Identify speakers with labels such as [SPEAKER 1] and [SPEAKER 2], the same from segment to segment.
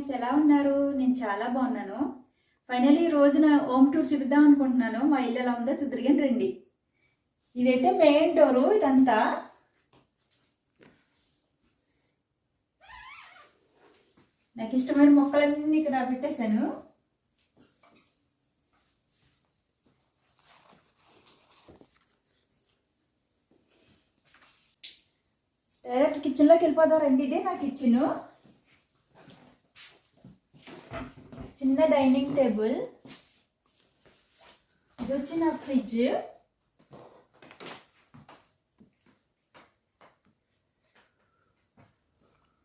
[SPEAKER 1] Friends ఎలా ఉన్నారు? నేను చాలా బాగున్నాను. ఫైనలీ ఈ రోజున హోమ్ టూర్ చూపిద్దాం అనుకుంటున్నాను. మా ఇల్లు ఎలా ఉందో చూద్దరిగాని రండి. ఇదైతే మెయిన్ డోరు ఇదంతా. నాకు ఇష్టమైన మొక్కలన్నీ ఇక్కడ పెట్టేశాను. డైరెక్ట్ కిచెన్లోకి వెళ్ళిపోదాం రండి. ఇదే నా ఇచ్చిను చిన్న డైనింగ్ టేబుల్. ఇది వచ్చి నా ఫ్రిడ్జ్.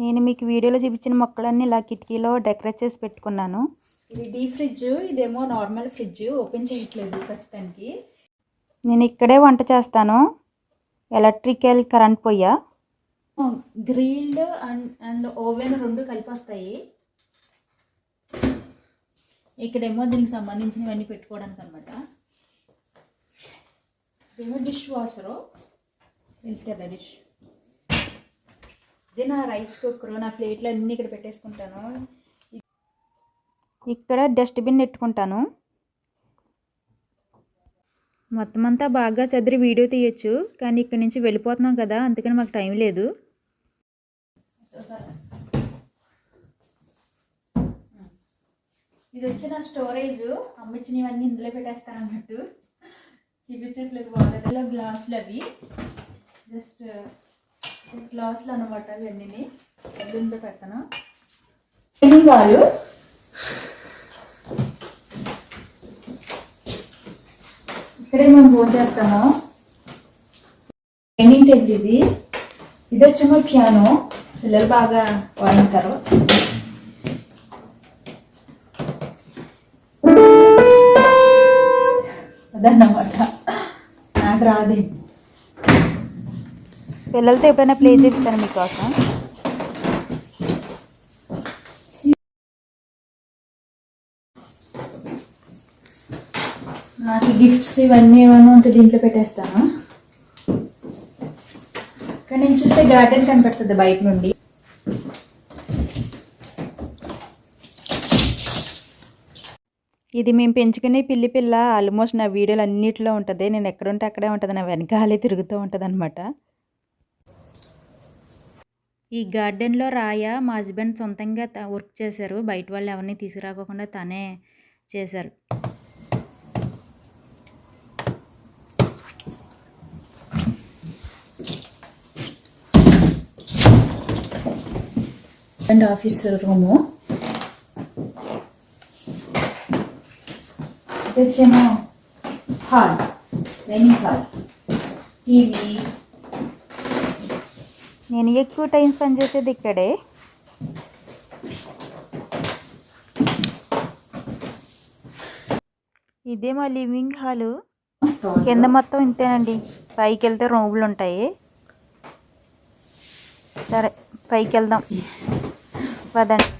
[SPEAKER 2] నేను మీకు వీడియోలో చూపించిన మొక్కలన్నీ ఇలా కిటికీలో డెకరేట్ చేసి పెట్టుకున్నాను.
[SPEAKER 1] ఇది డీ ఫ్రిడ్జ్ ఇదేమో నార్మల్ ఫ్రిడ్జ్ ఓపెన్ చేయట్లేదు ప్రస్తుతానికి.
[SPEAKER 2] నేను ఇక్కడే వంట చేస్తాను. ఎలక్ట్రికల్ కరెంట్ పొయ్య.
[SPEAKER 1] గ్రిల్డ్ అండ్ అండ్ ఓవెన్ రెండు కలిపి వస్తాయి ఇక్కడేమో దీనికి సంబంధించినవన్నీ పెట్టుకోవడానికి అనమాట ఇదేమో డిష్ వాషరు. తెలుసు కదా డిష్. ఇది నా రైస్ కుక్కర్ నా ప్లేట్లు అన్నీ ఇక్కడ పెట్టేసుకుంటాను.
[SPEAKER 2] ఇక్కడ డస్ట్బిన్ పెట్టుకుంటాను. మొత్తం అంతా బాగా చదిరి వీడియో తీయొచ్చు కానీ ఇక్కడ నుంచి వెళ్ళిపోతున్నాం కదా అందుకని మాకు టైం లేదు.
[SPEAKER 1] ఇది వచ్చి నా స్టోరేజ్ అమ్మిచ్చినవన్నీ ఇందులో పెట్టేస్తాను అన్నట్టు చూపించట్లేదు వాళ్ళలో గ్లాసులు అవి. జస్ట్ గ్లాసులు అనమాట ఇవన్నీ ఎల్లుండిలో పెడతాను కాదు. ఇక్కడే మేము ఫోన్ చేస్తాము. డైనింగ్ టేబుల్ ఇది. ఇది వచ్చేమో పియానో పిల్లలు బాగా వాయింటారు అదన్నమాట. నాకు రాదే.
[SPEAKER 2] పిల్లలతో ఎప్పుడైనా ప్లే చేస్తాను మీకోసం?
[SPEAKER 1] నాకు గిఫ్ట్స్ ఇవన్నీ ఏమైనా ఉంటే దీంట్లో పెట్టేస్తాను? కానీ నేను చూస్తే గార్డెన్ కనపడుతుంది బయట నుండి.
[SPEAKER 2] ఇది మేము పెంచుకునే పిల్లి పిల్ల ఆల్మోస్ట్ నా వీడియోలు అన్నిటిలో ఉంటుంది. నేను ఎక్కడుంటే అక్కడే ఉంటుంది. నా వెనకాలే తిరుగుతూ ఉంటుంది అనమాట ఈ గార్డెన్లో రాయ మా హస్బెండ్ సొంతంగా వర్క్ చేశారు. బయట వాళ్ళు ఎవరిని తీసుకురాకోకుండా తనే చేశారు.
[SPEAKER 1] And office room. ఇది వచ్చేమో హాల్ డైనింగ్ హాల్ టీవీ
[SPEAKER 2] నేను ఎక్కువ టైం స్పెండ్ చేసేది ఇక్కడే ఇదే మా లివింగ్ హాలు కింద మొత్తం ఇంతేనండి పైకి వెళ్తే రూములు ఉంటాయి సరే పైకి వెళ్దాం పదండి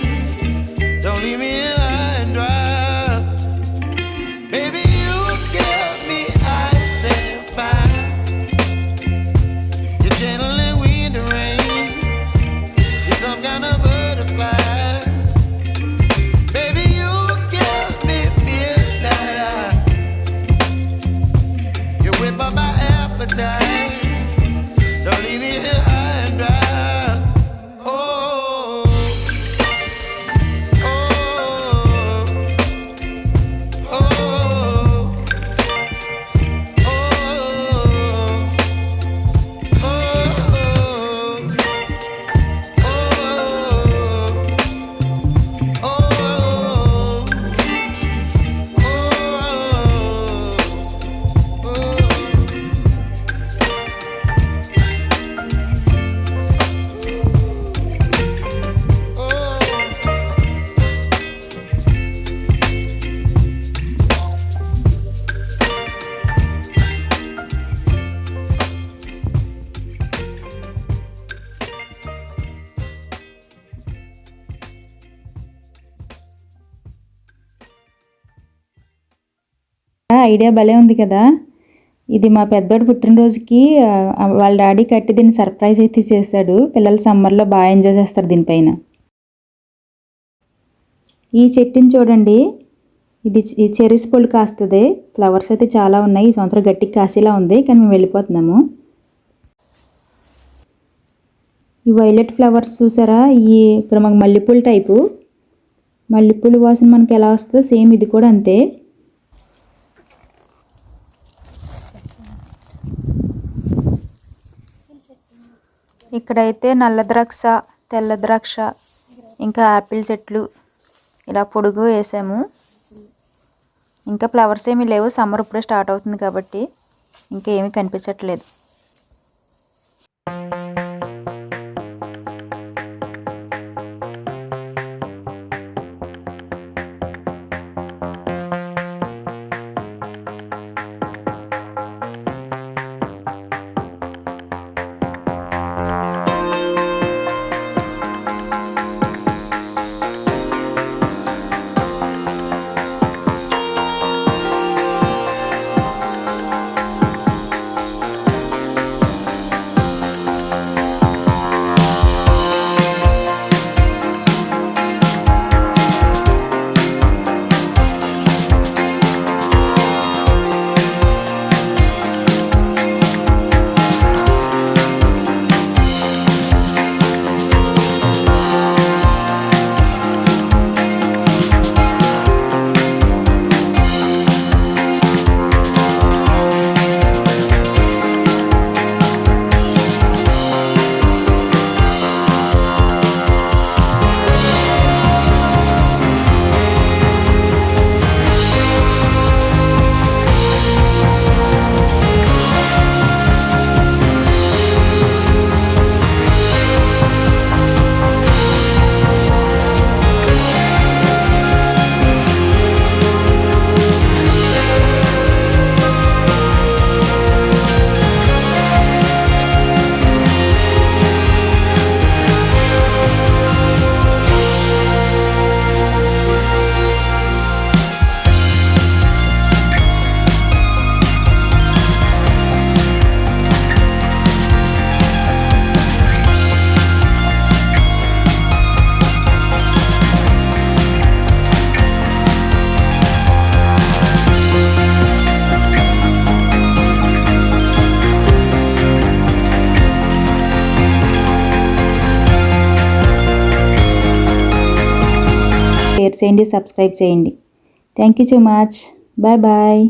[SPEAKER 2] Appetite. Don't leave me here high
[SPEAKER 1] idea భలే ఉంది కదా. ఇది మా పెద్దోడు పుట్టినరోజుకి వాళ్ళ డాడీ కట్టి దీన్ని సర్ప్రైజ్ అయితే చేశాడు పిల్లలు సమ్మర్లో బాగా ఎంజాయ్ చేస్తారు దీనిపైన. ఈ చెట్టుని చూడండి. ఇది ఈ చెరీస్ పళ్ళు కాస్తుంది. ఫ్లవర్స్ అయితే చాలా ఉన్నాయి. ఈ సంవత్సరం గట్టికి కాసేలా ఉంది కానీ మేము వెళ్ళిపోతున్నాము. ఈ వైలెట్ ఫ్లవర్స్ చూసారా? ఈ ఇక్కడ మాకు మల్లెపూల టైపు. మల్లెపూల వాసన మనకి ఎలా వస్తుందో సేమ్ ఇది కూడా అంతే. ఇక్కడైతే నల్ల ద్రాక్ష తెల్ల ద్రాక్ష ఇంకా యాపిల్ చెట్లు ఇలా పొడుగు వేసాము. ఇంకా ఫ్లవర్స్ ఏమీ లేవు. సమ్మర్ ఇప్పుడే స్టార్ట్ అవుతుంది కాబట్టి ఇంకా ఏమీ కనిపించట్లేదు. షేర్ చేయండి సబ్స్క్రైబ్ చేయండి. Thank you so much bye bye